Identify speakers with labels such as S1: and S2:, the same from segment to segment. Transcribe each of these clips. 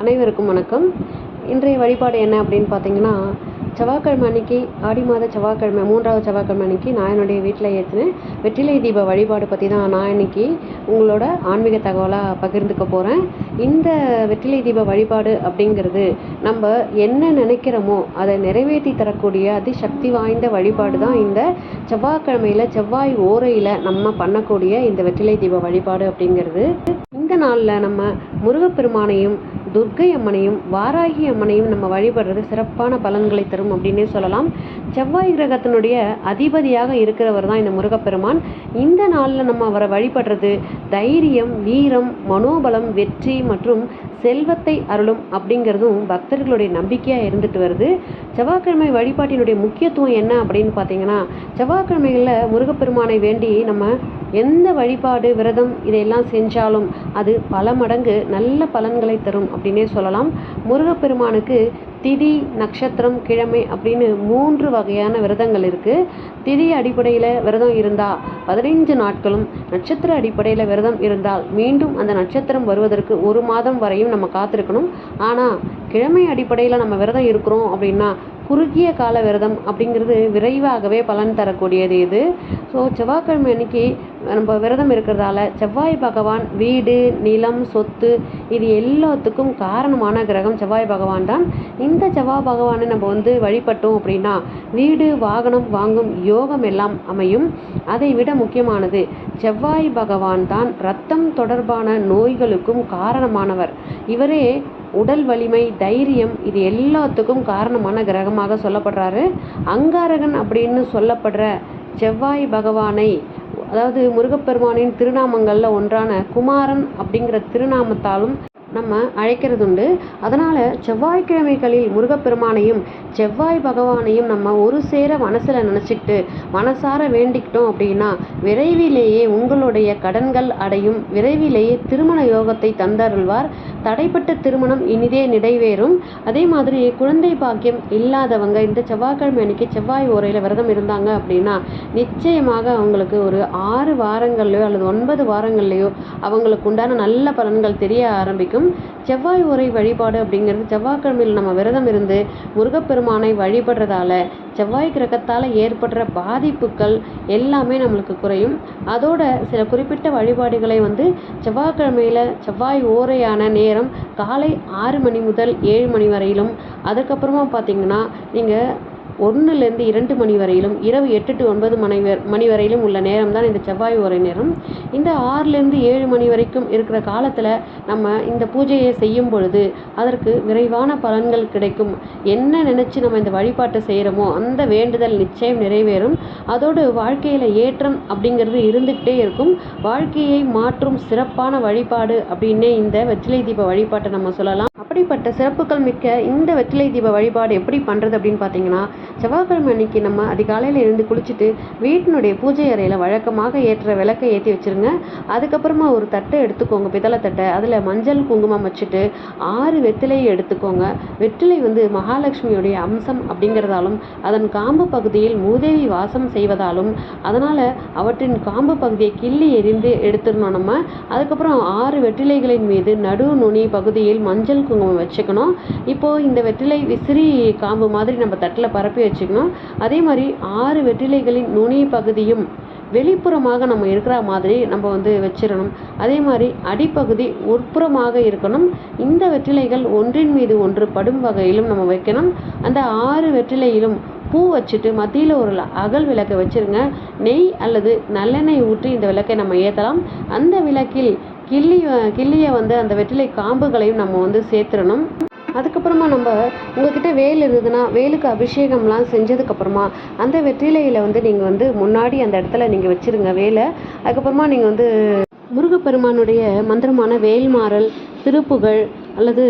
S1: அனைவருக்கும் வணக்கம். இன்றைய வழிபாடு என்ன அப்படின்னு பார்த்தீங்கன்னா செவ்வாய்க்கிழமை அன்னைக்கு ஆடி மாத செவ்வாய்க்கிழமை மூன்றாவது செவ்வாய்க்கிழமை அன்னைக்கு நான் என்னுடைய வீட்டில் ஏற்றினேன் வெற்றிலை தீப வழிபாடு பற்றி தான் நான் இன்னைக்கு உங்களோட ஆன்மீக தகவலாக பகிர்ந்துக்க போகிறேன் இந்த வெற்றிலை தீப வழிபாடு அப்படிங்கிறது நம்ம என்ன நினைக்கிறோமோ அதை நிறைவேற்றி தரக்கூடிய அதிசக்தி வாய்ந்த வழிபாடு தான் இந்த செவ்வாய்க்கிழமையில் செவ்வாய் ஓரையில் நம்ம பண்ணக்கூடிய இந்த வெற்றிலை தீப வழிபாடு அப்படிங்கிறது. இந்த நாளில் நம்ம முருகப்பெருமானையும் துர்க்கை அம்மனையும் வாராகி அம்மனையும் நம்ம வழிபடுறது சிறப்பான பலன்களை தரும் அப்படின்னே சொல்லலாம். செவ்வாய் கிரகத்தினுடைய அதிபதியாக இருக்கிறவர் தான் இந்த முருகப்பெருமான். இந்த நாளில் நம்ம அவரை வழிபடுறது தைரியம் வீரம் மனோபலம் வெற்றி மற்றும் செல்வத்தை அருளும் அப்படிங்கிறதும் பக்தர்களுடைய நம்பிக்கையாக இருந்துட்டு வருது. செவ்வாய்க்கிழமை வழிபாட்டினுடைய முக்கியத்துவம் என்ன அப்படின்னு பார்த்தீங்கன்னா செவ்வாய்க்கிழமைகளில் முருகப்பெருமானை வேண்டி நம்ம எந்த வழிபாடு விரதம் இதையெல்லாம் செஞ்சாலும் அது பல மடங்கு நல்ல பலன்களை தரும் அப்படின்னே சொல்லலாம். முருகப்பெருமானுக்கு திதி நட்சத்திரம் கிழமை அப்படின்னு மூன்று வகையான விரதங்கள் இருக்குது திதி அடிப்படையில் விரதம் இருந்தால் பதினைஞ்சு நாட்களும் நட்சத்திர அடிப்படையில் விரதம் இருந்தால் மீண்டும் அந்த நட்சத்திரம் வருவதற்கு ஒரு மாதம் வரையும் நம்ம காத்திருக்கணும். ஆனால் கிழமை அடிப்படையில் நம்ம விரதம் இருக்கிறோம் அப்படின்னா குறுகிய கால விரதம் அப்படிங்கிறது விரைவாகவே பலன் தரக்கூடியது இது. ஸோ செவ்வாய்க்கிழமை அன்னைக்கு நம்ம விரதம் இருக்கிறதால செவ்வாய் பகவான் வீடு நிலம் சொத்து இது எல்லாத்துக்கும் காரணமான கிரகம் செவ்வாய் பகவான் தான். இந்த செவ்வாய் பகவானை நம்ம வந்து வழிபட்டோம் அப்படின்னா வீடு வாகனம் வாங்கும் யோகம் எல்லாம் அமையும். அதை விட முக்கியமானது செவ்வாய் பகவான் தான் ரத்தம் தொடர்பான நோய்களுக்கும் காரணமானவர். இவரே உடல் வலிமை தைரியம் இது எல்லாத்துக்கும் காரணமான கிரகமாக சொல்லப்படுறாரு. அங்காரகன் அப்படின்னு சொல்லப்படுற செவ்வாய் பகவானை அதாவது முருகப்பெருமானின் திருநாமங்களில் ஒன்றான குமாரன் அப்படிங்கிற திருநாமத்தாலும் நம்ம அழைக்கிறது உண்டு அதனால் செவ்வாய்க்கிழமைகளில் முருகப்பெருமானையும் செவ்வாய் பகவானையும் நம்ம ஒரு சேர மனசில் நினச்சிக்கிட்டு மனசார வேண்டிக்கிட்டோம் அப்படின்னா விரைவிலேயே உங்களுடைய கடன்கள் அடையும். விரைவிலேயே திருமண யோகத்தை தந்தருள்வார். தடைப்பட்ட திருமணம் இனிதே நிறைவேறும். அதே மாதிரி குழந்தை பாக்கியம் இல்லாதவங்க இந்த செவ்வாய்க்கிழமை அன்னைக்கு செவ்வாய் ஓரையில் விரதம் இருந்தாங்க அப்படின்னா நிச்சயமாக அவங்களுக்கு ஒரு ஆறு வாரங்கள்லையோ அல்லது ஒன்பது வாரங்கள்லையோ அவங்களுக்கு உண்டான நல்ல பலன்கள் தெரிய ஆரம்பிக்கும். செவ்வாய் உரை வழிபாடு அப்படிங்கிறது செவ்வாய்க்கிழமையில் நம்ம விரதம் இருந்து முருகப்பெருமானை வழிபடுறதால செவ்வாய் கிரகத்தால் ஏற்படுற பாதிப்புகள் எல்லாமே நம்மளுக்கு குறையும். அதோட சில குறிப்பிட்ட வழிபாடுகளை வந்து செவ்வாய்க்கிழமையில் செவ்வாய் ஓரையான நேரம் காலை ஆறு மணி முதல் ஏழு மணி வரையிலும் அதுக்கப்புறமா பார்த்தீங்கன்னா நீங்கள் ஒன்றுலேருந்து இரண்டு மணி வரையிலும் இரவு எட்டு டு ஒன்பது மணி வ மணி வரையிலும் உள்ள நேரம் தான் இந்த செவ்வாய் ஓரை நேரம். இந்த ஆறுலேருந்து ஏழு மணி வரைக்கும் இருக்கிற காலத்தில் நம்ம இந்த பூஜையை செய்யும் பொழுது அதற்கு விரைவான பலன்கள் கிடைக்கும். என்ன நினச்சி நம்ம இந்த வழிபாட்டை செய்கிறோமோ அந்த வேண்டுதல் நிச்சயம் நிறைவேறும். அதோடு வாழ்க்கையில் ஏற்றம் அப்படிங்கிறது இருந்துக்கிட்டே இருக்கும். வாழ்க்கையை மாற்றும் சிறப்பான வழிபாடு அப்படின்னே இந்த வெற்றிலை தீப வழிபாட்டை நம்ம சொல்லலாம். அப்படிப்பட்ட சிறப்புகள் மிக்க இந்த வெற்றிலை தீப வழிபாடு எப்படி பண்ணுறது அப்படின்னு பார்த்தீங்கன்னா செவ்வாய்க்கிழமை அன்னைக்கு நம்ம அதிகாலையில் இருந்து குளிச்சுட்டு வீட்டினுடைய பூஜை அறையில் வழக்கமாக ஏற்ற விளக்கை ஏற்றி வச்சுருங்க. அதுக்கப்புறமா ஒரு தட்டை எடுத்துக்கோங்க பித்தளை தட்டை. அதில் மஞ்சள் குங்குமம் வச்சுட்டு ஆறு வெற்றிலையை எடுத்துக்கோங்க. வெற்றிலை வந்து மகாலட்சுமியுடைய அம்சம் அப்படிங்கிறதாலும் அதன் காம்பு பகுதியில் மூதேவி வாசம் செய்வதாலும் அதனால் அவற்றின் காம்பு பகுதியை கிள்ளி எரிந்து எடுத்துடணும் நம்ம. அதுக்கப்புறம் ஆறு வெற்றிலைகளின் மீது நடு நுனி பகுதியில் மஞ்சள் குங்குமம் வச்சுக்கணும். இப்போது இந்த வெற்றிலை விசிறி காம்பு மாதிரி நம்ம தட்டில் பரப்பி வச்சுக்கணும். அதே மாதிரி ஆறு வெற்றிலைகளின் நுனி பகுதியும் வெளிப்புறமாக நம்ம இருக்கிற மாதிரி நம்ம வந்து வச்சிடணும். அதே மாதிரி அடிப்பகுதி உட்புறமாக இருக்கணும். இந்த வெற்றிலைகள் ஒன்றின் மீது ஒன்று படும் வகையிலும் நம்ம வைக்கணும். அந்த ஆறு வெற்றிலையிலும் பூ வச்சுட்டு மத்தியில் ஒரு அகல் விளக்கை வச்சுருங்க. நெய் அல்லது நல்லெண்ணெய் ஊற்றி இந்த விளக்கை நம்ம ஏற்றலாம் அந்த விளக்கில் கிள்ளி கிள்ளியை வந்து அந்த வெற்றிலை காம்புகளையும் நம்ம வந்து சேர்த்துடணும். அதுக்கப்புறமா நம்ம உங்ககிட்ட வேல் இருந்ததுன்னா வேலுக்கு அபிஷேகம்லாம் செஞ்சதுக்கப்புறமா அந்த வெற்றிலையில் வந்து நீங்கள் வந்து முன்னாடி அந்த இடத்துல நீங்கள் வச்சுருங்க வேலை. அதுக்கப்புறமா நீங்கள் வந்து முருகப்பெருமானுடைய மந்திரமான வேல்மாறல் திருப்புகழ் அல்லது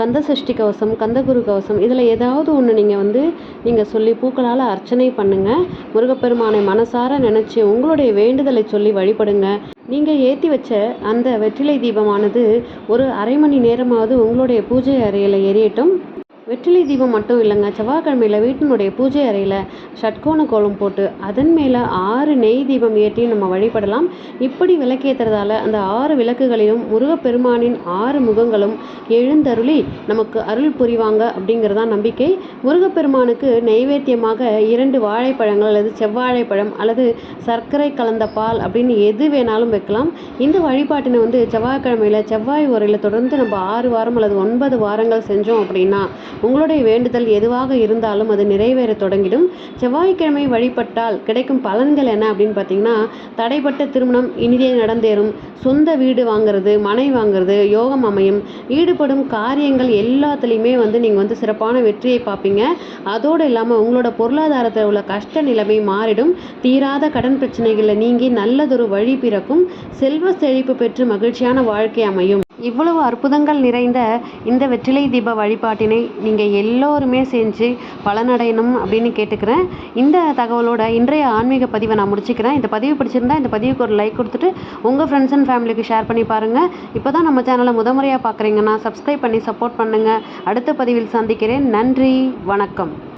S1: கந்த சஷ்டி கவசம் கந்தகுரு கவசம் இதில் ஏதாவது ஒன்று நீங்கள் வந்து நீங்கள் சொல்லி பூக்களால் அர்ச்சனை பண்ணுங்கள் முருகப்பெருமானை மனசார நினச்சி உங்களுடைய வேண்டுதலை சொல்லி வழிபடுங்க. நீங்கள் ஏற்றி வச்ச அந்த வெற்றிலை தீபமானது ஒரு அரை மணி நேரமாவது உங்களுடைய பூஜை அறையில் எரியட்டும். வெற்றிலை தீபம் மட்டும் இல்லைங்க. செவ்வாய்க்கிழமையில் வீட்டினுடைய பூஜை அறையில் ஷட்கோண கோலம் போட்டு அதன் மேலே ஆறு நெய் தீபம் ஏற்றி நம்ம வழிபடலாம். இப்படி விளக்கேற்றுறதால அந்த ஆறு விளக்குகளிலும் முருகப்பெருமானின் ஆறு முகங்களும் எழுந்தருளி நமக்கு அருள் புரிவாங்க அப்படிங்கிறதான் நம்பிக்கை. முருகப்பெருமானுக்கு நெய்வேத்தியமாக இரண்டு வாழைப்பழங்கள் அல்லது செவ்வாழைப்பழம் அல்லது சர்க்கரை கலந்த பால் அப்படின்னு எது வேணாலும் வைக்கலாம். இந்த வழிபாட்டினை வந்து செவ்வாய்க்கிழமையில் செவ்வாய் உரையில் தொடர்ந்து நம்ம ஆறு வாரம் அல்லது ஒன்பது வாரங்கள் செஞ்சோம் அப்படின்னா உங்களுடைய வேண்டுதல் எதுவாக இருந்தாலும் அது நிறைவேற தொடங்கிடும். செவ்வாய்க்கிழமை வழிபட்டால் கிடைக்கும் பலன்கள் என்ன அப்படின்னு பார்த்தீங்கன்னா தடைப்பட்ட திருமணம் இனிதே நடந்தேறும். சொந்த வீடு வாங்குறது மனை வாங்குறது யோகம் அமையும். ஈடுபடும் காரியங்கள் எல்லாத்துலேயுமே வந்து நீங்கள் வந்து சிறப்பான வெற்றியை பார்ப்பீங்க. அதோடு இல்லாமல் உங்களோட பொருளாதாரத்தில் உள்ள கஷ்ட நிலைமை மாறிடும். தீராத கடன் பிரச்சனைகளில் நீங்கி நல்லதொரு வழி பிறக்கும். செல்வ செழிப்பு பெற்று மகிழ்ச்சியான வாழ்க்கை அமையும். இவ்வளவு அற்புதங்கள் நிறைந்த இந்த வெற்றிலை தீப வழிபாட்டினை நீங்கள் எல்லோருமே செஞ்சு பலனடையணும் அப்படின்னு கேட்டுக்கிறேன். இந்த தகவலோட இன்றைய ஆன்மீக பதிவை நான் முடிச்சுக்கிறேன். இந்த பதிவு பிடிச்சிருந்தா இந்த பதிவுக்கு ஒரு லைக் கொடுத்துட்டு உங்கள் ஃப்ரெண்ட்ஸ் அண்ட் ஃபேமிலிக்கு ஷேர் பண்ணி பாருங்கள் இப்போ தான் நம்ம சேனலை முதமுறையாக பார்க்குறீங்கன்னா சப்ஸ்கிரைப் பண்ணி சப்போர்ட் பண்ணுங்கள் அடுத்த பதிவில் சந்திக்கிறேன். நன்றி. வணக்கம்.